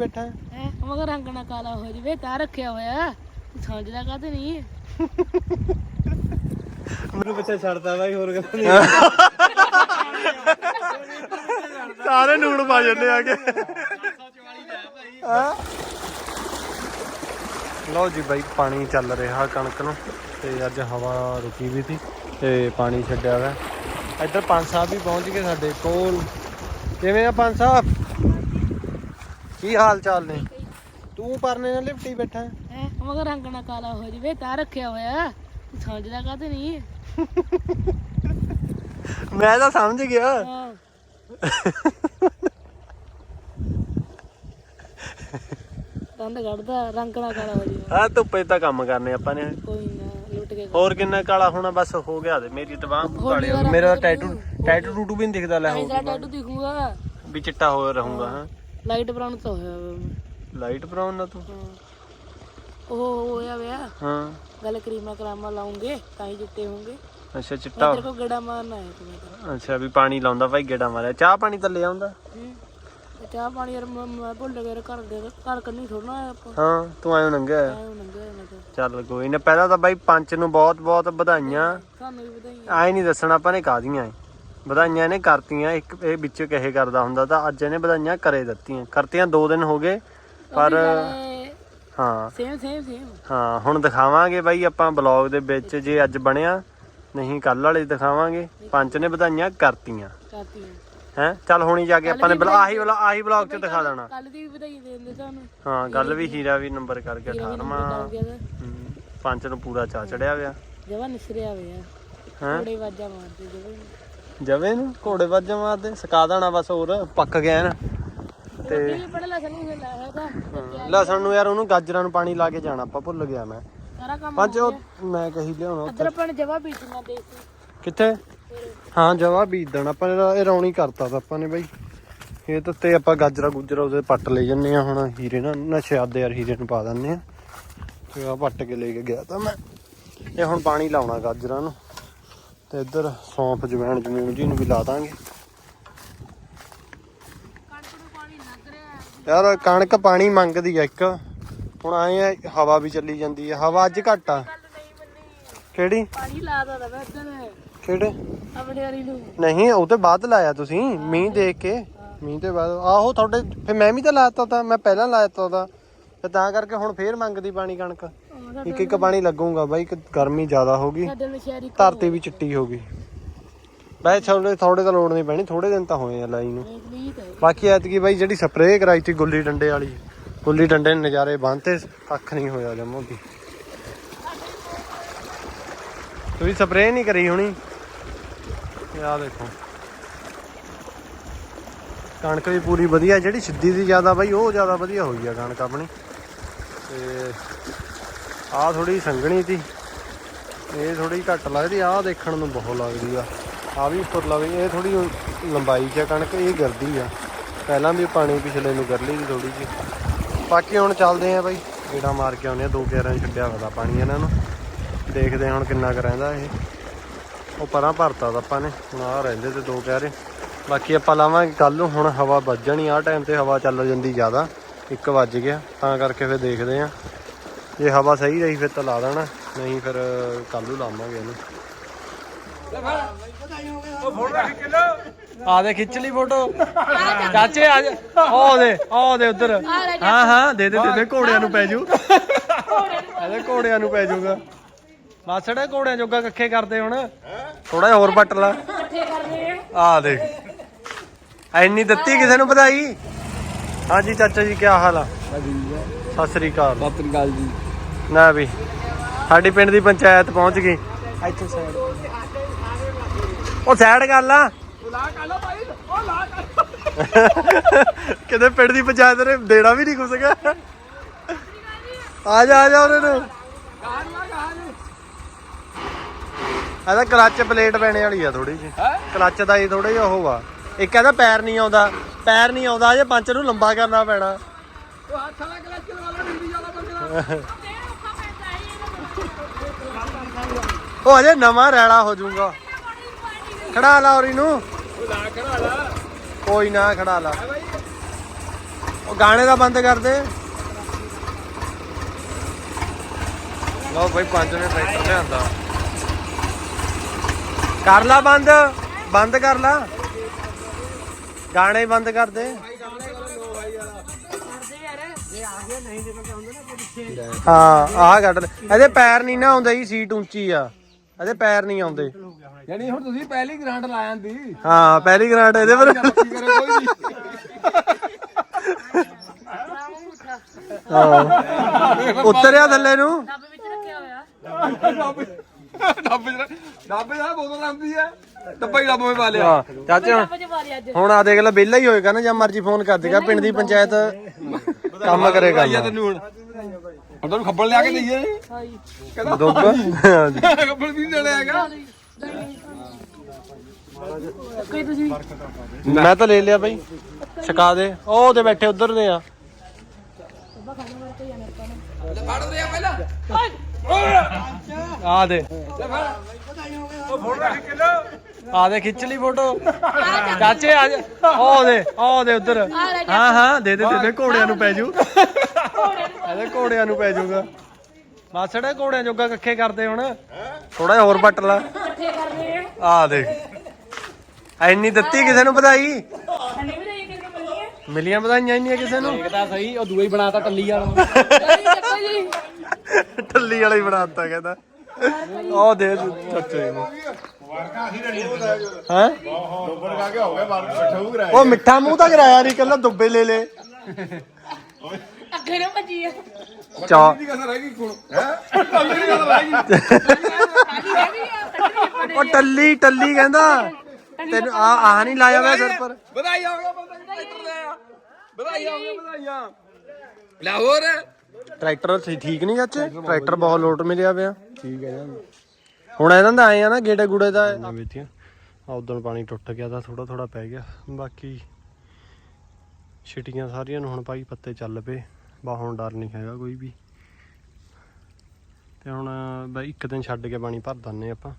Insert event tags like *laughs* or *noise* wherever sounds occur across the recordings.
ਬੈਠਾ। ਹੈ ਮਗਰ ਰੰਗ ਨਾ ਕਾਲਾ ਹੋ ਜਵੇ ਤਾਂ ਰੱਖਿਆ ਹੋਇਆ। ਸਮਝਦਾ ਕਾਤੇ ਨਹੀਂ ਮੈਨੂੰ ਬੱਚਾ ਛੱਡਦਾ ਬਾਈ ਹੋਰ ਗੱਲ ਨਹੀਂ ਸਾਰੇ ਨੂਣ ਪਾ ਜੰਨੇ ਆ ਕੇ। ਹਾਂ। ਲਓ ਜੀ ਬਾਈ ਪਾਣੀ ਚੱਲ ਰਿਹਾ ਕਣਕ ਨੂੰ ਤੇ ਅੱਜ ਹਵਾ ਰੁਕੀ ਵੀ ਸੀ ਤੇ ਪਾਣੀ ਛੱਡਿਆ ਵਾ। ਇੱਧਰ ਪੰਜ ਸਾਹਿਬ ਵੀ ਪਹੁੰਚ ਗਏ ਸਾਡੇ ਕੋਲ। ਕਿਵੇਂ ਆ ਪੰਜ ਸਾਹਿਬ ਕੀ ਹਾਲ ਚਾਲ ਨੇ? ਤੂੰ ਪਰਨੇ ਨਾਲ ਲਿਪਟੀ ਬੈਠਾ? ਹੈ ਮਗਰ ਰੰਗ ਨਾ ਕਾਲਾ ਹੋ ਜਵੇ ਤਾਂ ਰੱਖਿਆ ਹੋਇਆ। ਸਮਝਦਾ ਕਾਤੇ ਨਹੀਂ? ਮੈਂ ਤਾਂ ਸਮਝ ਗਿਆ। ਹਾਂ। ਦੰਦ ਕੱਢਦਾ ਰੰਗ ਨਾ ਕਾਲਾ ਹੋ ਜਵੇ। ਆ ਧੁੱਪੇ ਤਾਂ ਕੰਮ ਕਰਨੇ ਆਪਾਂ ਨੇ। ਕੋਈ ਨਾ ਲੁੱਟ ਕੇ ਹੋਰ ਕਿੰਨਾ ਕਾਲਾ ਹੋਣਾ ਬਸ ਹੋ ਗਿਆ ਤੇ ਮੇਰੀ ਤਾਂ ਬਾਂਹ ਕਾਲੀ ਹੋ ਮੇਰਾ ਗਈ। ਮੇਰਾ ਰੰਗ ਟੈਟੂ ਟੈਟੂ ਟੂਟੂ ਵੀ ਨਹੀਂ ਦਿਖਦਾ ਲੈ ਹੋ ਐਸਾ ਟੈਟੂ ਦਿਖੂਗਾ। ਵੀ ਚਿੱਟਾ ਹੋ ਰਹੂੰਗਾ ਹਾਂ। ਲਾਈਟ ਬਰਾਊਨ ਤਾਂ ਹੋਇਆ ਹੋਇਆ। ਲਾਈਟ ਬਰਾਊਨ ਨਾ ਤੂੰ? ਹਾਂ। ਉਹ ਹੋਇਆ ਵਿਆ। ਹਾਂ। ਗੱਲ ਕਰੀਮਾ ਕਰਾਮਾ ਲਾਉਂਗੇ ਤਾਂ ਹੀ ਚਿੱਟੇ ਹੋਣਗੇ। ਅੱਛਾ ਚਿੱਟਾ। ਤੇਰੇ ਕੋਲ ਗੜਾ ਮਾਰਨਾ ਹੈ ਤੂੰ ਤਾਂ ਅੱਛਾ ਵੀ ਪਾਣੀ ਲਾਉਂਦਾ ਭਾਈ ਗੇੜਾ ਮਾਰਿਆ। ਚਾਹ ਪਾਣੀ ਤਾਂ ਲੈ ਆਉਂਦਾ। ਹੂੰ। ਤੇ ਚਾਹ ਪਾਣੀ ਯਾਰ ਮੈਂ ਮੈਂ ਭੁੱਲ ਗਿਆ ਯਾਰ ਘਰ ਦੇ ਘਰ ਕੰਨੀ ਥੋੜਨਾ ਆਪਾਂ। ਹਾਂ ਤੂੰ ਆਇਓ ਨੰਗਾ ਆਏ ਨੰਗੇ ਨਾ ਤਾਂ। ਚੱਲ ਕੋਈ ਨਾ ਪਹਿਲਾਂ ਤਾਂ ਬਾਈ ਪੰਚ ਨੂੰ ਬਹੁਤ ਬਹੁਤ ਵਧਾਈਆਂ। ਸਾਨੂੰ ਵੀ ਵਧਾਈ ਆਏ ਨਹੀਂ ਦੱਸਣਾ ਆਪਾਂ ਨੇ ਕਾਦੀਆਂ ਏ ਵਧਾਈਆਂ ਇਹਨੇ ਕਰਤੀਆਂ ਇੱਕ ਇਹ ਵਿੱਚ ਕਹੇ ਕਰਦਾ ਹੁੰਦਾ ਤਾਂ ਅੱਜ ਇਹਨੇ ਵਧਾਈਆਂ ਕਰੇ ਦਿੱਤੀਆਂ। ਕਰਤੀਆਂ 2 ਦਿਨ ਹੋ ਗਏ ਪਰ ਹਾਂ। ਸੇਮ ਸੇਮ ਸੇਮ ਹਾਂ ਹੁਣ ਦਿਖਾਵਾਂਗੇ ਬਾਈ ਆਪਾਂ ਬਲੌਗ ਦੇ ਵਿੱਚ ਜੇ ਅੱਜ ਬਣਿਆ ਨਹੀਂ ਕੱਲ ਵਾਲੇ ਦਿਖਾਵਾਂਗੇ। ਪੰਚ ਨੇ ਵਧਾਈਆਂ ਕਰਤੀਆਂ। ਕਾਤੀ ਹੈ? ਚੱਲ ਹੁਣੀ ਜਾ ਕੇ ਆਪਾਂ ਨੇ ਬਲਾ ਆਹੀ ਵਾਲਾ ਆਹੀ ਬਲੌਗ 'ਚ ਦਿਖਾ ਦੇਣਾ। ਕੱਲ ਦੀ ਵੀ ਵਧਾਈ ਦੇ ਦਿੰਦੇ ਤੁਹਾਨੂੰ। ਹਾਂ ਗੱਲ ਵੀ ਹੀਰਾ ਵੀ ਨੰਬਰ ਕਰਕੇ ਕਰ 18ਵਾਂ ਗਿਆ ਤਾਂ ਹਮ, ਪੰਚ ਨੂੰ ਪੂਰਾ ਚਾ ਚੜਿਆ ਹੋਇਆ। ਜਵਾ ਨਿਸਰਿਆ ਹੋਇਆ। ਹੈ? ਥੋੜੇ ਵਾਜਾ ਮਾਰਦੇ ਜਵਾ ਜਵੇ ਨੂੰ ਘੋੜੇ ਵੱਜ ਮਾਰਦੇ ਸਕਾ ਦੇਣਾ ਬਸ ਹੋਰ ਪੱਕ ਗਿਆ ਨਾ। ਤੇ ਵੀ ਲਸਣ ਨੂੰ ਲਾਇਆ ਤਾਂ। ਲਸਣ ਨੂੰ ਯਾਰ ਉਹਨੂੰ ਗਾਜਰਾਂ ਨੂੰ ਪਾਣੀ ਲਾ ਕੇ ਜਾਣਾ ਆਪਾਂ ਭੁੱਲ ਗਿਆ ਮੈਂ। ਸਾਰਾ ਕੰਮ ਪੰਜ ਉਹ ਮੈਂ ਕਹੀ ਲਿਆਉਣਾ ਅਦਰ ਆਪਾਂ ਨੇ ਜਵਾ ਬੀਜਣਾ ਦੇ ਸੀ ਕਿੱਥੇ? ਹਾਂ ਜਵਾ ਬੀਜ ਦੇਣਾ ਆਪਾਂ ਇਹ ਰੌਣੀ ਕਰਤਾ ਤਾਂ ਆਪਾਂ ਨੇ ਬਾਈ। ਇਹ ਤਾਂ ਤੇ ਆਪਾਂ ਗਾਜਰਾ ਗੁਜਰਾ ਉਹਦੇ ਪੱਟ ਲੈ ਜੰਨੇ ਆ ਹੁਣ ਹੀਰੇ ਨਾਲ ਨਸ਼ਿਆਦੇ ਯਾਰ ਹੀਰੇ ਨੂੰ ਪਾ ਦਿੰਨੇ ਆ ਤੇ ਆ ਪੱਟ ਕੇ ਲੈ ਕੇ ਗਿਆ ਤਾਂ ਮੈਂ। ਇਹ ਹੁਣ ਪਾਣੀ ਲਾਉਣਾ ਗਾਜਰਾਂ ਨੂੰ। ਤੇ ਇੱਧਰ ਸੌਂਫ, ਜਵੈਣ, ਜਮੂਨ ਜੀ ਨੂੰ ਵੀ ਲਾ ਦਾਂਗੇ। ਕਣਕ ਪਾਣੀ ਯਾਰ, ਕਣਕ ਪਾਣੀ ਮੰਗਦੀ ਆ ਇੱਕ। ਹੁਣ ਆਏ ਆ, ਹਵਾ ਵੀ ਚੱਲੀ ਜਾਂਦੀ ਆ। ਹਵਾ ਅੱਜ ਘੱਟ ਆ। ਨਹੀਂ ਮੰਨੀ ਕਿਹੜੀ? ਪਾਣੀ ਲਾਦਾ ਦਾ ਮੈਂ ਇੱਧਰ ਕਿਹੜੇ? ਆਪਣੇ ਵਾਲੀ ਨੂੰ ਨਹੀਂ, ਉਹ ਤੇ ਬਾਅਦ ਲਾਇਆ ਤੁਸੀਂ। ਮੀਂਹ ਦੇਖ ਕੇ। ਮੀਂਹ ਤੇ ਬਾਅਦ। ਆਹੋ, ਤੁਹਾਡੇ ਫਿਰ ਮੈਂ ਵੀ ਤਾਂ ਲਾਤਾ ਤਾਂ, ਮੈਂ ਪਹਿਲਾਂ ਲਾਇਆ ਤਾਂ ਤੇ ਤਾਂ ਕਰਕੇ ਹੁਣ ਫੇਰ ਮੰਗਦੀ ਪਾਣੀ ਕਣਕ। ਇੱਕ ਇੱਕ ਪਾਣੀ ਲੱਗੂਗਾ ਬਾਈ ਕਿ ਗਰਮੀ ਜ਼ਿਆਦਾ ਹੋ ਗਈ। ਸਾਡੇ ਧਰਤੀ ਵੀ ਚਿੱਟੀ ਹੋ ਗਈ। ਬਾਈ ਥੋੜੇ ਥੋੜੇ ਤਾਂ ਲੋੜ ਨਹੀਂ ਪੈਣੀ ਥੋੜੇ ਦਿਨ ਤਾਂ ਹੋਏ ਆ ਲਾਈ ਨੂੰ। ਬਾਕੀ ਐਤਕੀ ਬਾਈ ਜਿਹੜੀ ਸਪਰੇਅ ਕਰਾਈ ਸੀ ਗੁੱਲੀ ਡੰਡੇ ਵਾਲੀ ਗੁੱਲੀ ਡੰਡੇ ਨੇ ਨਜ਼ਾਰੇ ਬੰਨਤੇ ਕੱਖ ਨਹੀਂ ਹੋਇਆ ਜਮਾ ਵੀ। ਤੁਸੀਂ ਸਪਰੇਅ ਨਹੀਂ ਕਰੀ ਹੋਣੀ? ਆਹ ਦੇਖੋ। ਕਣਕ ਵੀ ਪੂਰੀ ਵਧੀਆ ਜਿਹੜੀ ਸਿੱਧੀ ਦੀ ਜ਼ਿਆਦਾ ਬਾਈ ਉਹ ਜ਼ਿਆਦਾ ਵਧੀਆ ਹੋਈ ਆ ਕਣਕ ਆਪਣੀ। ਤੇ ਆਹ ਥੋੜੀ ਸੰਘਣੀ ਸੀ। ਇਹ ਥੋੜੀ ਘੱਟ ਲੱਗਦੀ, ਆਹ ਦੇਖਣ ਨੂੰ ਬਹੁਤ ਲੱਗਦੀ ਆ। ਆ ਵੀ ਉੱਪਰ ਲਵੇ ਇਹ ਥੋੜੀ ਲੰਬਾਈ 'ਚ ਆ ਕਣਕ, ਇਹ ਗਰਦੀ ਆ। ਪਹਿਲਾਂ ਵੀ ਪਾਣੀ ਪਿਛਲੇ ਨੂੰ ਗਰਲੀ ਲਈ ਸੀ ਥੋੜੀ ਜੀ ਬਾਕੀ ਹੁਣ ਚੱਲਦੇ ਆ ਬਾਈ, ਗੇੜਾ ਮਾਰ ਕੇ ਆਉਂਦੇ ਆ, ਦੋ ਕਿਆਰਾਂ 'ਚ ਛੱਡਿਆ ਹੋਇਆ ਪਾਣੀ ਇਹਨਾਂ ਨੂੰ। ਦੇਖਦੇ ਹਾਂ ਹੁਣ ਕਿੰਨਾ ਕੁ ਰਹਿੰਦਾ ਇਹ। ਉਹ ਪਰਾਂ ਭਰਤਾ ਤਾਂ ਆਪਾਂ ਨੇ, ਹੁਣ ਆ ਰਹਿੰਦੇ ਤੇ ਦੋ ਕਿਆਰੇ ਬਾਕੀ ਆਪਾਂ ਲਾਵਾਂਗੇ ਕੱਲ ਨੂੰ, ਹੁਣ ਹਵਾ ਵੱਜਣੀ ਆ ਟਾਈਮ ਤੇ ਹਵਾ ਚੱਲ ਜਾਂਦੀ ਜ਼ਿਆਦਾ। 1 ਵੱਜ ਗਿਆ, ਤਾਂ ਕਰਕੇ ਫਿਰ ਦੇਖਦੇ ਆ ਜੇ ਹਵਾ ਸਹੀ ਰਹੀ ਫਿਰ ਤਾਂ ਲਾ ਦੇਣਾ ਨਹੀਂ ਫਿਰ ਕੱਲ ਨੂੰ ਲਾਵਾਂਗੇ ਇਹਨੂੰ। ਆ ਦੇ ਖਿੱਚ ਲਈ ਫੋਟੋ। ਚਾਚੇ ਆ ਜਾ। ਆ ਦੇ ਆ ਦੇ ਉਧਰ। ਹਾਂ ਹਾਂ ਦੇ ਦੇ ਦੇ ਦੇ ਘੋੜਿਆਂ ਨੂੰ ਪੈ ਜੂ। ਇਹਦੇ ਘੋੜਿਆਂ ਨੂੰ ਪੈ ਜਾਊਗਾ ਮਾਸੜੇ ਘੋੜਿਆਂ ਜੋਗਾ ਕੱਖੇ ਕਰਦੇ ਹੁਣ। ਥੋੜਾ ਜਿਹਾ ਹੋਰ ਪੱਟ ਲਾ। ਇਕੱਠੇ ਆ ਆ ਦੇ। ਐਨੀ ਦਿੱਤੀ ਕਿਸੇ ਨੂੰ ਵਧਾਈ? ਹਾਂਜੀ ਚਾਚਾ ਜੀ ਕੀ ਹਾਲ ਆ? ਸਤਿ ਸ੍ਰੀ ਅਕਾਲ। ਸਤਿ ਗੱਲ ਜੀ। ਨਾ ਵੀ। ਸਾਡੀ ਪਿੰਡ ਦੀ ਪੰਚਾਇਤ ਪਹੁੰਚ ਗਈ। ਇੱਥੇ ਸਾਈਡ ਉਹ ਸਾਈਡ ਕਰ ਲਾ। ਕਿਤੇ ਪਿੰਡ ਦੀ ਪੰਚਾਇਤ ਨੇ ਦੇਣਾ ਵੀ ਨਹੀਂ ਕੁਛ ਗਿਆ ਆ ਜਾ ਆ ਜਾ ਉਹਨਾਂ ਨੂੰ। ਇਹਦਾ ਕਲੱਚ ਪਲੇਟ ਪੈਣੇ ਵਾਲੀ ਆ ਥੋੜੀ ਜਿਹੀ। ਕਲੱਚ ਦਾ ਹੀ ਥੋੜਾ ਜਿਹਾ ਉਹ ਆ। ਇੱਕ ਕਹਿੰਦਾ ਪੈਰ ਨਹੀਂ ਆਉਂਦਾ। ਪੈਰ ਨਹੀਂ ਆਉਂਦਾ ਜੇ ਪੰਚ ਨੂੰ ਲੰਬਾ ਕਰਨਾ ਪੈਣਾ। ਉਹ ਉਹ ਹਜੇ ਨਵਾਂ ਰੈਲਾ ਹੋ ਜਾਊਗਾ। ਖੜਾ ਲਾ ਔਰੀ ਨੂੰ। ਕੋਈ ਨਾ ਖੜਾ ਲਾ। ਉਹ ਗਾਣੇ ਦਾ ਬੰਦ ਕਰ ਦੇ। ਲਓ ਭਾਈ ਪੰਜ ਟਰੈਕਟਰ ਲਿਆਂਦਾ। ਕਰ ਲਾ ਬੰਦ। ਬੰਦ ਕਰ ਲਾ। ਗਾਣੇ ਬੰਦ ਕਰ ਦੇ। ਹਾਂ, ਆਹ ਕੱਢ ਲੈ। ਇਹਦੇ ਪੈਰ ਨਹੀਂ ਨਾ ਆਉਂਦਾ ਜੀ, ਸੀਟ ਉੱਚੀ ਆ। ਇਹਦੇ ਪੈਰ ਨਹੀਂ ਆਉਂਦੇ। ਯਾਨੀ ਹੁਣ ਤੁਸੀਂ ਪਹਿਲੀ ਗ੍ਰਾਂਟ ਲਾ ਜਾਂਦੀ ਹਾਂ ਪਹਿਲੀ ਗ੍ਰਾਂਟ ਇਹਦੇ ਪਰ। ਕੀ ਕਰੇ ਕੋਈ ਨਹੀਂ। ਹਾਂ। ਉਤਰਿਆ ਥੱਲੇ ਨੂੰ। ਡੱਬੇ ਵਿੱਚ ਰੱਖਿਆ ਹੋਇਆ। ਡੱਬੇ ਡੱਬੇ ਡੱਬੇ ਦਾ ਬੋਤਲ ਆਉਂਦੀ ਹੈ ਡੱਬਾ ਹੀ ਡੱਬੇ ਪਾ ਲਿਆ। ਚਾਚੇ। ਹੁਣ ਅੱਜ। ਹੁਣ ਆ ਦੇਖ ਲੈ ਵਿਹਲਾ ਹੀ ਹੋਏਗਾ ਨਾ ਜਾਂ ਮਰਜ਼ੀ ਫੋਨ ਕਰ ਦੇਗਾ ਪਿੰਡ ਦੀ ਪੰਚਾਇਤ ਕੰਮ ਕਰੇਗਾ ਆਇਆ ਤੈਨੂੰ ਹੁਣ। ਹੁਣ ਤੈਨੂੰ ਖੱਬਲ ਲਿਆ ਕੇ ਦਈਏ। ਕਹਿੰਦਾ ਦੁੱਧ ਖੱਬਲ ਵੀ ਦੇਣਾ ਹੈਗਾ। ਕੋਈ ਤੁਸੀਂ? ਮੈਂ ਤਾਂ ਲੈ ਲਿਆ ਬਾਈ। ਛਕਾ ਦੇ। ਉਹ ਉਹਦੇ ਬੈਠੇ ਉਧਰ ਦੇ ਆ। ਫੜ ਦੇ। ਪਹਿਲਾਂ ਆ ਦੇ ਆ ਦੇ ਖਿੱਚ ਲਈ ਫੋਟੋ। ਚਾਚੇ ਆ ਜਾ। ਉਹ ਦੇ ਉਹ ਦੇ ਉਧਰ। ਹਾਂ ਹਾਂ ਦੇ ਦੇ ਦੇ ਦੇ ਘੋੜਿਆਂ ਨੂੰ ਪੈ ਜੂ। ਇਹਦੇ ਘੋੜਿਆਂ ਨੂੰ ਪੈ ਜਾਊਗਾ। ਮਾਸੜਾ ਘੋੜਿਆਂ ਜੋਗਾ ਕੱਖੇ ਕਰਦੇ ਹੁਣ। ਥੋੜਾ ਜਿਹਾ ਹੋਰ ਲਾ। ਇਕੱਠੇ ਕਰਦੇ ਆ। ਆ ਦੇਖ। ਐਨੀ ਦਿੱਤੀ ਕਿਸੇ ਨੂੰ ਵਧਾਈ? ਹਣੀ ਵੀ ਨਹੀਂ ਕਿੰਨੇ ਮਿਲਣੀ ਹੈ ਮਿਲੀਆਂ ਵਧਾਈਆਂ ਇੰਨੀਆਂ ਕਿਸੇ ਨੂੰ? ਦੇਖਦਾ ਸਹੀ ਉਹ ਦੂਆ ਹੀ ਬਣਾਤਾ ਟੱਲੀ ਵਾਲਾ। ਚੱਕੋ ਜੀ। ਟੱਲੀ ਵਾਲਾ ਹੀ ਬਣਾਤਾ ਕਹਿੰਦਾ। ਉਹ ਦੇ ਚਾਚੇ ਨੂੰ। ਹੈ? ਡੋਬਰ ਕਾ ਕੇ ਹੋ ਗਿਆ ਬਾਹਰ ਬੈਠਾ ਹੋ ਗਿਆ ਉਹ ਮਿੱਠਾ ਮੂੰਹ ਤਾਂ ਕਰਾਇਆ ਨਹੀਂ ਕੱਲਾ ਦੁੱਬੇ ਲੈ ਲੈ। ਅੱਗੇ ਨਾ ਭੱਜੀ ਆ। ਚਾ ਦੀ ਕਸਰ ਹੈਗੀ ਕੋਣ ਹੈ? ਟੱਲੀ ਆ ਕੱਢਣੀ ਉਹ ਟੱਲੀ ਟੱਲੀ ਕਹਿੰਦਾ। ਤੈਨੂੰ ਆ ਆ ਨਹੀਂ ਲਾਇਆ ਹੋਇਆ ਸਿਰ ਪਰ। ਵਧਾਈ ਆ ਗਿਆ ਬੰਦਾ ਟਰੈਕਟਰ ਦੇ ਆ ਵਧਾਈ ਆ। ਗਿਆ ਵਧਾਈਆਂ ਲਾਹੌਰ। ਟਰੈਕਟਰ ਠੀ- ਠੀਕ ਨਹੀਂ ਚਾਚੇ? ਟਰੈਕਟਰ ਬਹੁਤ ਲੋਟ ਮਿਲਿਆ ਪਿਆ। ਠੀਕ ਹੈ ਹੁਣ ਇਹਨਾਂ ਦਾ ਆਏ ਆ ਨਾ ਗੇੜੇ ਗੁੜੇ ਦਾ। ਆ ਉਦੋਂ ਪਾਣੀ ਟੁੱਟ ਗਿਆ ਤਾਂ ਥੋੜਾ ਥੋੜਾ ਪੈ ਗਿਆ। ਬਾਕੀ ਛਿਟੀਆਂ ਸਾਰੀਆਂ ਨੂੰ ਹੁਣ ਭਾਈ ਪੱਤੇ ਚੱਲ ਪਏ। ਬਾ ਹੁਣ ਡਰ ਨਹੀਂ ਹੈਗਾ ਕੋਈ ਵੀ। ਤੇ ਹੁਣ ਬਈ ਇੱਕ ਦਿਨ ਛੱਡ ਕੇ ਪਾਣੀ ਭਰ ਦਿੰਨੇ ਆਪਾਂ।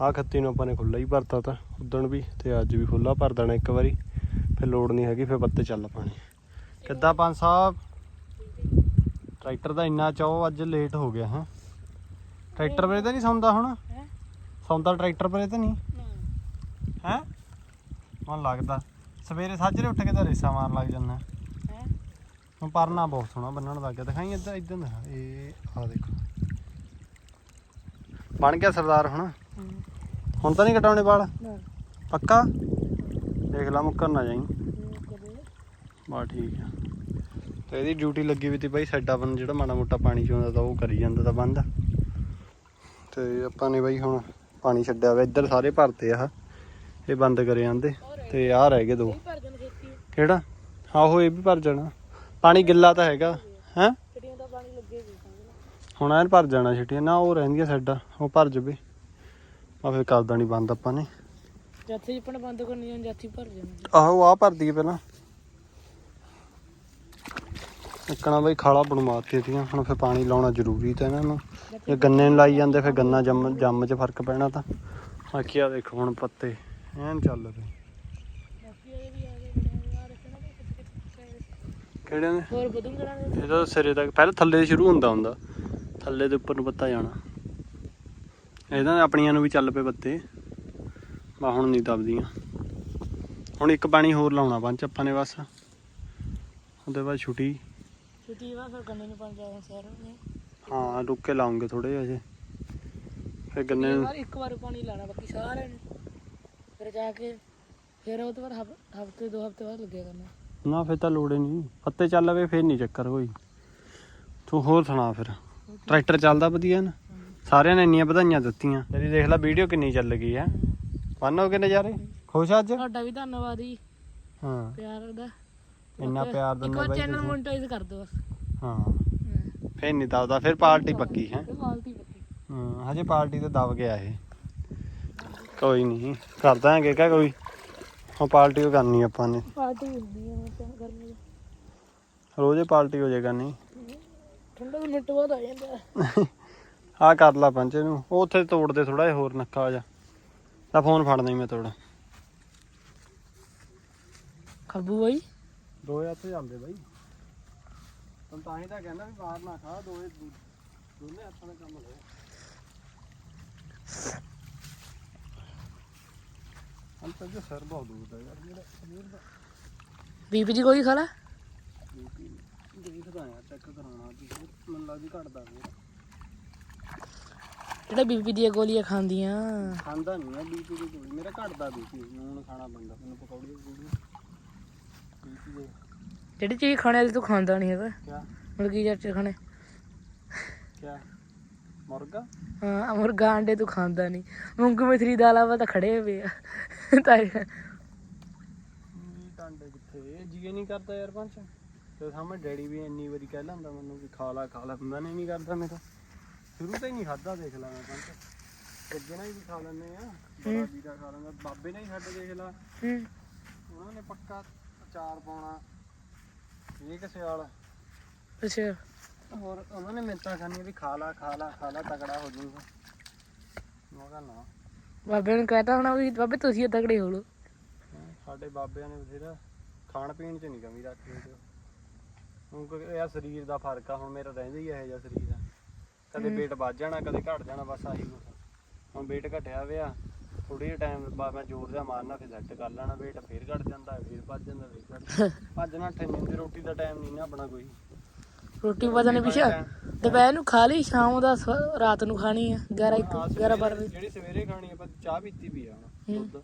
ਆਹ ਖੱਤੀ ਨੂੰ ਆਪਾਂ ਨੇ ਖੁੱਲਾ ਹੀ ਭਰਤਾ ਤਾਂ ਉਦੋਂ ਵੀ ਤੇ ਅੱਜ ਵੀ ਖੁੱਲਾ ਭਰ ਦੇਣਾ ਇੱਕ ਵਾਰੀ। ਫਿਰ ਲੋੜ ਨਹੀਂ ਹੈਗੀ ਫਿਰ ਪੱਤੇ ਚੱਲ ਪਾਣੀ। ਕਿੱਦਾਂ ਪੰਜ ਸਾਹਿਬ? ਟਰੈਕਟਰ ਦਾ ਇੰਨਾ ਚਾਅ ਅੱਜ ਲੇਟ ਹੋ ਗਿਆ ਹੈ? ਟਰੈਕਟਰ ਪਰੇ ਤਾਂ ਨਹੀਂ ਸੌਂਦਾ ਹੁਣ? ਸੌਂਦਾ ਟਰੈਕਟਰ ਪਰੇ ਤਾਂ ਨਹੀਂ? ਹੈ? ਮਨ ਲੱਗਦਾ ਸਵੇਰੇ ਸਾਜਰੇ ਉੱਠ ਕੇ ਤਾਂ ਰੇਸਾ ਮਾਰਨ ਲੱਗ ਜਾਂਦਾ ਹੁਣ ਪਰਨਾ ਬਹੁਤ ਸੋਹਣਾ ਬੰਨਣ ਲੱਗ ਗਿਆ। ਦਿਖਾਈ ਇੱਦਾਂ ਇੱਦਾਂ ਦਿਖਾ ਇਹ ਆ ਦੇਖੋ। ਬਣ ਗਿਆ ਸਰਦਾਰ ਹੁਣ? ਹੁਣ ਤਾਂ ਨਹੀਂ ਕਟਾਉਣੇ ਵਾਲ? ਪੱਕਾ? ਦੇਖ ਲਾ ਮੁੱਕਰ ਨਾ ਜਾਈ। ਬਾ ਠੀਕ ਆ। ਤੇ ਇਹਦੀ ਡਿਊਟੀ ਲੱਗੀ ਵੀ ਤੀ ਬਾਈ ਸਾਡਾ ਬਨ ਜਿਹੜਾ ਮਾੜਾ ਮੋਟਾ ਪਾਣੀ ਚੋਂਦਾ ਤਾਂ ਉਹ ਕਰੀ ਜਾਂਦਾ ਤਾਂ ਬੰਦ। ਤੇ ਆਪਾਂ ਨੇ ਬਾਈ ਹੁਣ ਪਾਣੀ ਛੱਡਿਆ ਵਾ। ਇੱਧਰ ਸਾਰੇ ਭਰਤੇ ਆ। ਇਹ ਬੰਦ ਕਰੇ ਜਾਂਦੇ। ਤੇ ਆਹ ਰਹਿ ਗਏ ਦੋ। ਕਿਹੜਾ? ਆਹੋ ਇਹ ਵੀ ਭਰ ਜਾਣਾ। ਪਾਣੀ ਗਿੱਲਾ ਤਾਂ ਹੈਗਾ ਹੈ? ਚਿੜੀਆਂ ਦਾ ਪਾਣੀ ਲੱਗੇ ਵੀ ਸਮਝ ਹੁਣ ਐਨ ਭਰ ਜਾਣਾ ਛਿੱਟੀਆਂ ਨਾ ਉਹ ਰਹਿੰਦੀਆਂ ਸਾਡਾ ਉਹ ਭਰ ਜਵੇ। ਆ ਫਿਰ ਕਰ ਦੇਣੀ ਬੰਦ ਆਪਾਂ ਨੇ। ਜਾਥੀ ਜਿੱਪਣ ਬੰਦ ਕਰਨੀ ਜਾਂ ਜਾਥੀ ਭਰ ਜਾਣਾ ਆਹੋ ਆ ਭਰ ਦਈਏ ਪਹਿਲਾਂ। ਇੱਕਣਾ ਬਈ ਖਾਲਾ ਬਣਵਾਤੀ ਦੀਆਂ ਹੁਣ ਫਿਰ ਪਾਣੀ ਲਾਉਣਾ ਜ਼ਰੂਰੀ ਤਾਂ ਇਹਨਾਂ ਨੂੰ। ਜੇ ਗੰਨੇ ਨੂੰ ਲਾਈ ਜਾਂਦੇ ਫਿਰ ਗੰਨਾ ਜੰਮ ਜੰਮ 'ਚ ਫ਼ਰਕ ਪੈਣਾ ਤਾਂ। ਬਾਕੀ ਆ ਦੇਖੋ ਹੁਣ ਪੱਤੇ ਐਨ ਚੱਲ ਪਏ ਬਾਕੀ ਇਹ ਵੀ ਆ ਗਏ ਬੜੇ ਆ ਰੱਖਣਾ ਕਿ ਕਿਹੜੇ ਨੇ ਹੋਰ ਵਧੂ ਕਰਾਂਗੇ ਇਹ ਤਾਂ ਸਿਰੇ ਤੱਕ ਪਹਿਲਾਂ ਥੱਲੇ ਸ਼ੁਰੂ ਹੁੰਦਾ ਹੁੰਦਾ। ਥੱਲੇ ਦੇ ਉੱਪਰ ਨੂੰ ਪੱਤਾ ਜਾਣਾ। ਇਹਦਾਂ ਆਪਣੀਆਂ ਨੂੰ ਵੀ ਚੱਲ ਪਏ ਪੱਤੇ ਬਾ ਹੁਣ ਨਹੀਂ ਦਬਦੀਆਂ। ਹੁਣ ਇੱਕ ਪਾਣੀ ਹੋਰ ਲਾਉਣਾ ਪੰਜ ਆਪਾਂ ਨੇ ਬਸ। ਉਹਦੇ ਬਾਅਦ ਛੁੱਟੀ। ਛੁੱਟੀ ਵਾ ਫਿਰ ਕੰਨੇ ਨੂੰ ਪਾਣੀ ਜਾਣਾ ਸਾਰ ਨੇ ਹਾਂ ਰੁੱਕ ਕੇ ਲਾਉਂਗੇ ਥੋੜੇ ਅਜੇ ਫਿਰ ਗੰਨੇ ਨੂੰ ਇੱਕ ਵਾਰ ਪਾਣੀ ਲਾਣਾ ਬਾਕੀ ਸਾਰਿਆਂ ਨੇ। ਫਿਰ ਜਾ ਕੇ ਫਿਰ ਉਹ ਤੋਂ ਬਾਅਦ ਹਫ਼ਤੇ ਦੋ ਹਫ਼ਤੇ ਬਾਅਦ ਲੱਗਿਆ ਕਰਨਾ। ਨਾ ਫਿਰ ਤਾਂ ਲੋੜ ਹੀ ਨਹੀਂ। ਪੱਤੇ ਚੱਲ ਪਏ ਫਿਰ ਨਹੀਂ ਚੱਕਰ ਹੋਈ ਤੂੰ ਹੋਰ ਸੁਣਾ ਫਿਰ। ਟਰੈਕਟਰ ਚੱਲਦਾ ਵਧੀਆ ਨਾ? ਸਾਰਿਆਂ ਨੇ ਇੰਨੀਆਂ ਵਧਾਈਆਂ ਦਿੱਤੀਆਂ। ਤੇਰੀ ਦੇਖ ਲੈ ਵੀਡੀਓ ਕਿੰਨੀ ਚੱਲ ਗਈ ਹੈ। ਮਨ ਹੋ ਨਜ਼ਾਰੇ? ਖੁਸ਼ ਅੱਜ? ਤੁਹਾਡਾ ਵੀ ਧੰਨਵਾਦ ਜੀ। ਹਾਂ। ਪਿਆਰ ਦਾ। ਇੰਨਾ ਪਿਆਰ ਦਿੰਦੇ ਬਾਈ ਚੈਨਲ ਤੁਸੀਂ। ਮੋਨਟਾਈਜ਼ ਕਰ ਦਿਓ ਬਸ। ਹਾਂ। ਫਿਰ ਨਹੀਂ ਦਬਦਾ ਫਿਰ ਪਾਰਟੀ ਪੱਕੀ ਹੈ। ਪੱਕੀ। ਹਜੇ ਪਾਰਟੀ ਤੇ ਦਬ ਗਿਆ ਇਹ। ਕੋਈ ਨਹੀਂ ਕਰ ਦਾਂਗੇ ਕਾ ਕੋਈ। ਹੁਣ ਪਾਰਟੀ ਉਹ ਕਰਨੀ ਆਪਾਂ ਨੇ? ਪਾਰਟੀ ਹੁੰਦੀ ਹੈ ਹੁਣ ਗਰਮੀ ਦੀ ਰੋਜ਼ੇ ਪਾਰਟੀ ਹੋ ਜਾਏਗਾ ਨਹੀਂ? ਠੰਡਾ ਦੇ ਮਿੰਟ ਬਾਅਦ ਆ ਜਾਂਦਾ। ਆ ਕਰ ਲਾ ਪੰਜੇ ਨੂੰ। ਉਹ ਉੱਥੇ ਤੋੜ ਦੇ ਥੋੜਾ ਜਿਹਾ ਹੋਰ ਨੱਕਾ ਜਾ। ਤਾਂ ਫੋਨ ਫੜਨਾ ਹੀ ਮੈਂ ਤੋੜਾ। ਖਰਬੂ ਬਾਈ। ਦੋ ਹੱਥ ਜਾਂਦੇ ਬਾਈ। ਹੁਣ ਤਾਂ ਹੀ ਤਾਂ ਕਹਿੰਦਾ ਵੀ ਬਾਹਰ ਨਾ ਖਾ ਦੋਏ ਦੋਨੇ ਹੱਥਾਂ ਦਾ ਕੰਮ ਲੈ ਹਲ ਤਾਂ ਜੋ ਸਰ ਬਹੁਤ ਦੂਰ ਯਾਰ ਮੇਰਾ ਸਰੀਰ ਦਾ। ਬੀਪੀ ਦੀ ਗੋਲੀ ਖਾ ਲਾ ਬੀਪੀ ਦੇਖਦਾ ਆ ਚੈੱਕ ਕਰਾਉਣਾ ਅੱਜ ਫਿਰ ਮੈਨੂੰ ਲੱਗਦੀ ਘਟਦਾ ਫਿਰ ਜਿਹੜਾ ਬੀਪੀ ਦੀਆਂ ਗੋਲੀਆਂ ਖਾਂਦੀਆਂ। ਖਾਂਦਾ ਨਹੀਂ ਆ ਬੀਪੀ ਦੀ ਗੋਲੀ ਮੇਰਾ ਘਟਦਾ ਬੀਪੀ ਨੂਨ ਖਾਣਾ ਪੈਂਦਾ ਮੈਨੂੰ ਪਕੌੜੇ ਬੀਪੀ ਦੇ। ਜਿਹੜੀ ਚੀਜ਼ ਖਾਣੇ ਵਾਲੀ ਤੂੰ ਖਾਂਦਾ ਨਹੀਂ ਹੈਗਾ। ਕਿਆ? ਮੁਰਗੀ ਜੱਟ ਖਾਣੇ। ਕਿਆ? ਮੁਰਗਾ? ਹਾਂ ਮੁਰਗਾ ਅੰਡੇ ਤੂੰ ਖਾਂਦਾ ਨਹੀਂ। ਮੂੰਗ ਮਥਰੀ ਦਾਲ ਆਵਾ ਤਾਂ ਖੜੇ ਹੋਏ ਆ। ਤਾਂ ਇਹ- ਵੀ ਟਾਂਡੇ ਕਿੱਥੇ? ਜੀਏ ਨਹੀਂ ਕਰਦਾ ਯਾਰ ਪੰਚ ਤੇ ਸਾਹਮਣੇ ਡੈਡੀ ਵੀ ਇੰਨੀ ਵਾਰੀ ਕਹਿ ਲੈਂਦਾ ਮੈਨੂੰ ਵੀ ਖਾ ਲਾ ਖਾ ਲਾ। ਹੁੰਦਾ ਨਹੀਂ ਨਹੀਂ ਕਰਦਾ ਮੇਰਾ ਸ਼ੁਰੂ ਤੋਂ ਹੀ ਨਹੀਂ ਖਾਦਾ ਦੇਖ ਲਾ ਮੈਂ ਪੰਚ ਗੱਜਣਾ ਹੀ ਵੀ ਖਾ ਲੈਂਦੇ ਆ। ਬੜਾ ਵੀਰਾ ਖਾ ਲੈਂਦਾ। ਬਾਬੇ ਨੇ ਹੀ ਸਾਡੇ ਦੇਖ ਲਾ। ਹੂੰ। ਉਹਨਾਂ ਨੇ ਪੱਕਾ ਅਚਾਰ ਪਾਉਣਾ। ਇਹ ਕਿਸੇ ਵਾਲਾ ਅੱਛਾ। ਹੋਰ ਉਹਨਾਂ ਨੇ ਮਿੰਤਾਂ ਖਾਣੀਆਂ ਵੀ ਖਾ ਲਾ ਖਾ ਲਾ ਖਾ ਲਾ ਤਕੜਾ ਹੋ ਜਾਊਗਾ। ਮੈਂ ਕਿਹਾ ਨਾ। ਬਾਬੇ ਨੂੰ ਕਹਤਾ ਹੋਣਾ ਵੀ ਬਾਬੇ ਤੁਸੀਂ ਤਗੜੇ ਹੋ ਲੋ ਸਾਡੇ ਬਾਬਿਆਂ ਨੇ ਬਥੇਰਾ ਖਾਣ ਪੀਣ ਚ ਨਹੀਂ ਕਮੀ ਰੱਖੀ ਤੇ। ਹੁਣ ਕੋਈ ਇਹ ਸਰੀਰ ਦਾ ਫ਼ਰਕ ਆ ਹੁਣ ਮੇਰਾ ਰਹਿੰਦਾ ਹੀ ਇਹੋ ਜਿਹਾ ਸਰੀਰ ਆ। ਕਦੇ weight ਵੱਧ ਜਾਣਾ ਕਦੇ ਘਟ ਜਾਣਾ ਬਸ ਆਹੀ ਕੁਛ ਹੁਣ weight ਘਟਿਆ ਵਿਆ ਥੋੜੀ ਜਿਹੀ ਟਾਈਮ ਬਾਅਦ ਮੈਂ ਜ਼ੋਰ ਜਿਹਾ ਮਾਰਨਾ ਫਿਰ ਸੈੱਟ ਕਰ ਲੈਣਾ weight ਫੇਰ ਘਟ ਜਾਂਦਾ ਫੇਰ ਵੱਧ ਜਾਂਦਾ ਫੇਰ ਘਟ ਭੱਜ ਨਾ ਠੰਨੇ ਦੀ ਰੋਟੀ ਦਾ ਟਾਈਮ ਨਹੀਂ ਨਾ ਆਪਣਾ ਕੋਈ। ਰੋਟੀ ਨਹੀਂ ਪਿਛਾ। ਦੁਪਹਿਰ ਨੂੰ ਖਾ ਲਈ ਸ਼ਾਮ ਦਾ ਸ- ਰਾਤ ਨੂੰ ਖਾਣੀ ਆ 11 ਇੱਕ ਹਾਂ, 11 12 ਵਜੇ। ਜਿਹੜੀ ਸਵੇਰੇ ਖਾਣੀ ਆਪਾਂ ਚਾਹ ਪੀਤੀ ਵੀ ਆ ਹੁਣ ਦੁੱਧ।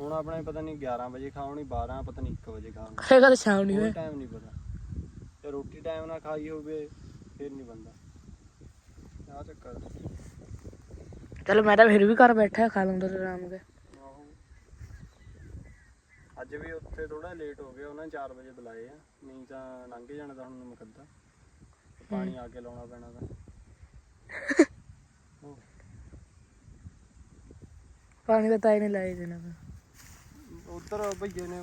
ਹੁਣ ਆਪਣੇ ਪਤਾ ਨਹੀਂ 11 ਵਜੇ ਖਾਣੀ 12 ਪਤਾ ਨਹੀਂ 1 ਵਜੇ ਖਾਣੀ ਕਰੇਗਾ ਤਾਂ ਸ਼ਾਮ ਨਹੀਂ ਕੋਈ ਹੋਏ। ਟਾਈਮ ਨਹੀਂ ਪਤਾ। ਤੇ ਰੋਟੀ ਟਾਈਮ ਨਾਲ ਖਾਈ ਹੋਵੇ ਫਿਰ ਨਹੀਂ ਬੰਦਾ। ਆ ਚੱਕਰ। ਚਲ ਮੈਂ ਤਾਂ ਫਿਰ ਵੀ ਘਰ ਬੈਠਾ ਖਾ ਲੂੰਗਾ ਤੇ ਆਰਾਮ ਆਹੋ। ਅੱਜ ਵੀ ਉੱਥੇ ਥੋੜਾ ਲੇਟ ਹੋ ਗਿਆ ਉਹਨਾਂ 4 ਵਜੇ ਬੁਲਾਏ ਆ। ਨਹੀਂ ਤਾਂ ਲੰਘ ਜਾਣਾ ਤਾਂ ਹੁਣ ਮੁਕੱਦਾ ਪਾਣੀ ਆ ਕੇ ਲਾਉਣਾ ਪੈਣਾ ਤਾਂ। *laughs* ਪਾਣੀ ਦਾ ਤਾਈ ਨੇ ਲਾਏ ਦੇਣਾ ਉਧਰ ਭਈਏ ਨੇ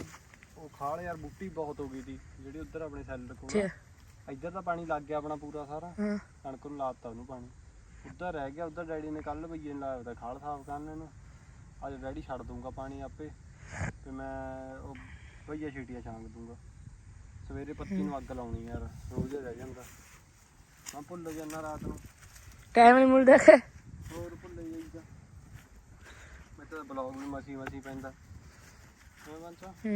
ਉਹ ਖਾਲ ਯਾਰ ਬੂਟੀ ਬਹੁਤ ਹੋ ਗਈ ਸੀ ਜਿਹੜੀ ਉਧਰ ਆਪਣੇ ਸੈਲਰ ਕੋਲ। ਇੱਧਰ ਤਾਂ ਪਾਣੀ ਲੱਗ ਗਿਆ ਆਪਣਾ ਪੂਰਾ ਸਾਰਾ। ਕਣਕ ਨੂੰ ਲਾਤਾ ਉਹਨੂੰ ਪਾਣੀ। ਉੱਧਰ ਰਹਿ ਗਿਆ ਉੱਧਰ ਡੈਡੀ ਨੇ ਕੱਲ ਭਈਏ ਨੇ ਲਾਇਆ ਉਹਦਾ ਖਾਲ ਸਾਫ਼ ਕਰਨ ਨੂੰ ਅੱਜ ਡੈਡੀ ਛੱਡ ਦੂੰਗਾ ਪਾਣੀ ਆਪੇ। ਤੇ ਮੈਂ ਉਹ ਭਈਆ ਛੀਟੀਆਂ ਛਾਂਗ ਦੂੰਗਾ ਸਵੇਰੇ ਪੱਤੀ ਨੂੰ ਅੱਗ ਲਾਉਣੀ ਯਾਰ ਰੋਜ਼ ਰਹਿ ਜਾਂਦਾ। ਮੈਂ ਭੁੱਲ ਜਾਂਦਾ ਰਾਤ ਨੂੰ। ਟਾਈਮ ਨਹੀਂ ਮਿਲਦਾ। ਹੋਰ ਭੁੱਲ ਜਾਈਦਾ। ਮੈਂ ਤਾਂ ਬਲੌਗ ਵੀ ਮਸੀ ਮਸੀ ਪੈਂਦਾ। ਹਾਂ ਬੰਚਾ ਹੂੰ।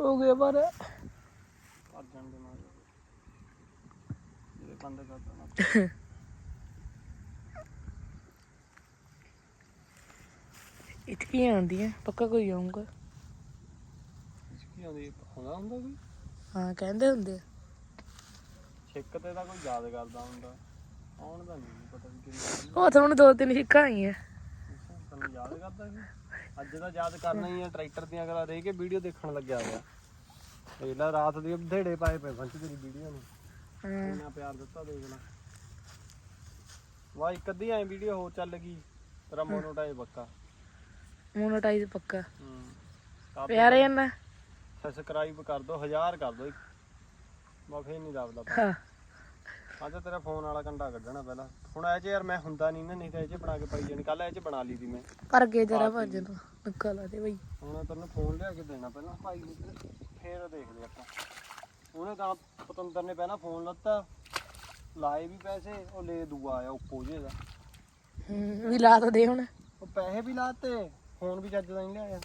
ਹੋ ਗਿਆ ਪਰ। ਕਰ ਜਾਣ ਦੇ ਨਾਲ ਜਿਹੜੇ ਬੰਦ ਕਰ ਦੇਣਾ ਇਤਕੀ ਆਉਂਦੀ ਹੈ ਪੱਕਾ ਕੋਈ ਆਉਂਗਾ ਇਸ ਕੀ ਆਉਂਦੀ ਹੁੰਦਾ ਹੁੰਦਾ ਕੋਈ? ਹਾਂ ਕਹਿੰਦੇ ਹੁੰਦੇ ਆ। ਛਿੱਕ ਤੇ ਤਾਂ ਕੋਈ ਯਾਦ ਕਰਦਾ ਹੁੰਦਾ। ਆਉਣ ਦਾ ਨਹੀਂ ਪਤਾ ਵੀ ਕਿੰਨੀ ਉਹ ਤਾਂ ਹੁਣ ਦੋ ਤਿੰਨ ਸਿੱਕਾ ਆਈਆਂ। ਤੁਹਾਨੂੰ ਯਾਦ ਕਰਦਾ ਸੀ? ਅੱਜ ਤਾਂ ਯਾਦ ਕਰਨਾ ਹੀ ਆ ਟਰੈਕਟਰ ਦੀਆਂ ਗੱਲਾਂ ਰਹਿ ਕੇ ਵੀਡੀਓ ਦੇਖਣ ਲੱਗਿਆ ਹੋਇਆ। ਇਹਲਾ ਰਾਤ ਦੇ ਬਧੇੜੇ ਪਾਏ ਪਏ ਬੰਚ ਤੇਰੀ ਵੀਡੀਓ ਨੂੰ। ਹਾਂ। ਇੰਨਾ ਪਿਆਰ ਦਿੱਤਾ ਦੇਖ ਲੈ। ਵਾਹ ਇੱਕ ਅੱਧੀ ਐ ਵੀਡੀਓ ਹੋਰ ਚੱਲ ਗਈ। ਤੇਰਾ ਮੋਨੋਟਾਈਜ਼ ਪੱਕਾ। ਮੋਨੋਟਾਈਜ਼ ਪੱਕਾ। ਹੂੰ। ਪਿਆਰ ਇਹਨਾਂ ਸਬਸਕ੍ਰਾਈਬ ਕਰ ਦੋ ਹਜ਼ਾਰ ਕਰ ਦੋ। ਮੈਂ ਫੇਰ ਨਹੀਂ ਦੱਬਦਾ ਹਾਂ। ਅੱਜ ਤੇਰਾ ਫੋਨ ਵਾਲਾ ਕੰਡਾ ਕੱਢਣਾ ਪਹਿਲਾਂ। ਹੁਣ ਇਹ ਚ ਯਾਰ ਮੈਂ ਹੁੰਦਾ ਨਹੀਂ ਨਾ ਨਹੀਂ ਤਾਂ ਇਹ ਚ ਬਣਾ ਕੇ ਪਾਈ ਜਾਣੀ। ਕੱਲ ਇਹ ਚ ਬਣਾ ਲਈ ਦੀ ਮੈਂ। ਪਰ ਕੇ ਜਰਾ ਭੱਜ ਨੂੰ ਨਿਕਾ ਲਾ ਦੇ ਬਈ। ਹੁਣ ਤੈਨੂੰ ਫੋਨ ਲਿਆ ਕੇ ਦੇਣਾ ਪਹਿਲਾਂ ਭਾਈ ਨੂੰ ਤੇ ਫੇਰ ਦੇਖਦੇ ਆਪਾਂ। ਉਹਨੇ ਤਾਂ ਪਤੰਦਰ ਨੇ ਪਹਿਲਾਂ ਫੋਨ ਲੱਤਾ। ਲਾਏ ਵੀ ਪੈਸੇ ਉਹ ਲੈ ਦੂਆ ਆਇਆ ਉੱਪੋ ਜੇ ਦਾ। ਹੂੰ ਵੀ ਲਾ ਤਾਂ ਦੇ ਹੁਣ। ਉਹ ਪੈਸੇ ਵੀ ਲਾਤੇ ਫੋਨ ਵੀ ਚੱਜ ਦਾ ਨਹੀਂ ਲਿਆਇਆ।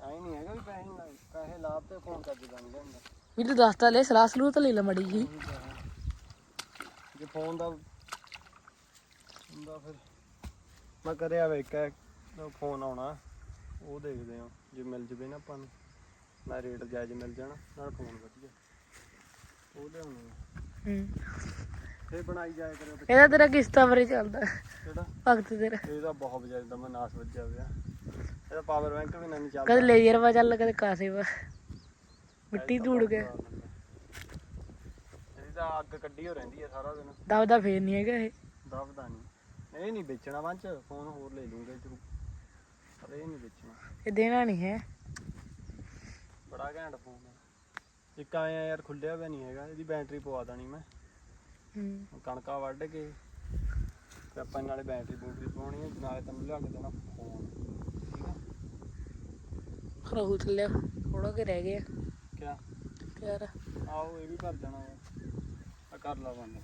ਐ ਨਹੀਂ ਹੈਗਾ ਵੀ ਪੈਸੇ ਨਹੀਂ ਲਾਏ। ਪੈਸੇ ਲਾਤੇ ਫੋਨ ਚੱਜ ਦਾ ਨਹੀਂ ਲਿਆਂਦਾ ਵੀ ਤੂੰ ਦੱਸ ਤਾਂ ਲੈ ਸਲਾਹ ਸਲੂਹ ਤਾਂ ਲੈ ਲਾ ਮੜੀ ਜੀ ਜੇ ਫੋਨ ਦਾ ਹੁੰਦਾ ਫਿਰ। ਮੈਂ ਕਰਿਆ ਵੇ ਇੱਕ ਫੋਨ ਆਉਣਾ। ਉਹ ਦੇਖਦੇ ਆ ਜੇ ਮਿਲ ਜਵੇ ਨਾ ਆਪਾਂ ਨੂੰ। ਨਾ ਰੇਟ ਜਾਇਜ਼ ਮਿਲ ਜਾਣਾ ਨਾਲ ਫੋਨ ਵਧੀਆ। ਉਹ ਲਿਆਉਣੇ ਹੂੰ। ਫੇਰ ਬਣਾਈ ਜਾਇਆ ਕਰਿਓ ਇਹਦਾ ਤੇਰਾ ਕਿਸ਼ਤਾਂ ਵਰੇ ਚੱਲਦਾ। ਕਿਹੜਾ? ਭਗਤ ਤੇਰਾ। ਇਹਦਾ ਬਹੁਤ ਬਜਾਜ ਦਾ ਮੈਂ ਨਾਸ ਵੱਜਿਆ ਪਿਆ। ਇਹਦਾ ਪਾਵਰ ਬੈਂਕ ਵੀ ਨਹੀਂ ਚੱਲਦਾ। ਕਦੇ ਲੇਜ਼ਰ ਵਾ ਚੱਲ ਕਦੇ ਕਾਸੇ ਵਾ। ਮਿੱਟੀ ਧੂੜ ਕੇ ਇਹਦੀ ਤਾਂ ਅੱਗ ਕੱਢੀ ਹੋ ਰਹਿੰਦੀ ਹੈ ਸਾਰਾ ਦਿਨ। ਦਬਦਾ ਫੇਰ ਨਹੀਂ ਹੈਗਾ ਇਹ। ਦਬਦਾ ਨਹੀਂ ਇਹ ਨਹੀਂ ਵੇਚਣਾ ਵੰਚ ਫੋਨ ਹੋਰ ਲੈ ਲੂੰਗੇ ਤੂੰ ਪਰ ਇਹ ਨਹੀਂ ਵੇਚਣਾ। ਇਹ ਦੇਣਾ ਨਹੀਂ ਹੈ। ਬੜਾ ਘੈਂਟ ਫੋਨ ਹੈ ਇੱਕ ਆਇਆ ਯਾਰ ਖੁੱਲਿਆ ਵੀ ਨਹੀਂ ਹੈਗਾ ਇਹਦੀ ਬੈਟਰੀ ਪਵਾ ਦੇਣੀ ਮੈਂ। ਹੂੰ। ਕਣਕਾਂ ਵੱਢ ਕੇ ਤੇ ਆਪਾਂ ਨਾਲੇ ਬੈਟਰੀ ਬੂਟਰੀ ਪਾਉਣੀ ਹੈ ਨਾਲੇ ਤੈਨੂੰ ਲਿਆ ਕੇ ਦੇਣਾ ਫੋਨ। ਠੀਕ ਹੈ ਥੱਲੇ ਥੋੜਾ ਕੇ ਰਹਿ ਗਿਆ ਕਿਆ ਯਾਰ ਆਓ ਇਹ ਵੀ ਭਰ ਜਾਣਾ ਆ ਕਰ ਲਾ ਬੰਦ।